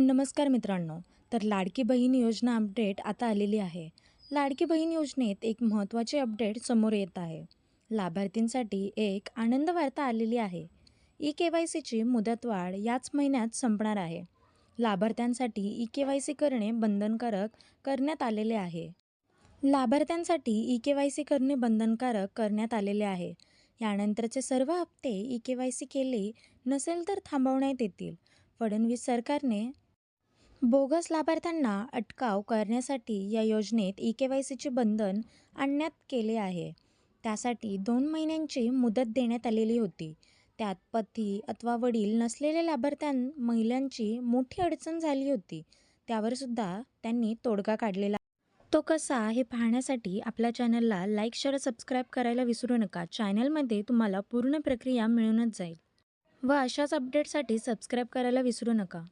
नमस्कार मित्रांनो तर लाडकी बहीण योजना अपडेट आता आलेली आहे. लाडकी बहीण योजनेत एक महत्त्वाचे अपडेट समोर येत आहे. लाभार्थींसाठी एक आनंद वार्ता आलेली आहे. ई के वाय सीची मुदतवाढ याच महिन्यात संपणार आहे. लाभार्थ्यांसाठी ई के वाय सी करणे बंधनकारक करण्यात आलेले आहे. लाभार्थ्यांसाठी ई के वाय सी करणे बंधनकारक करण्यात आलेले आहे. यानंतरचे सर्व हप्ते ई के वाय सी केले नसेल तर थांबवण्यात येतील. फडणवीस सरकारने बोगस लाभार्थ्यांना अटकाव करण्यासाठी या योजनेत ई के वाय सीचे बंधन आणण्यात केले आहे. त्यासाठी दोन महिन्यांची मुदत देण्यात आलेली होती. त्यात पती अथवा वडील नसलेल्या लाभार्थ्यां महिलांची मोठी अडचण झाली होती. त्यावरसुद्धा त्यांनी तोडगा काढलेला तो कसा हे पाहण्यासाठी आपल्या चॅनलला लाईक शेअर सबस्क्राईब करायला विसरू नका. चॅनलमध्ये तुम्हाला पूर्ण प्रक्रिया मिळूनच जाईल. व अशाच अपडेटसाठी सबस्क्राईब करायला विसरू नका.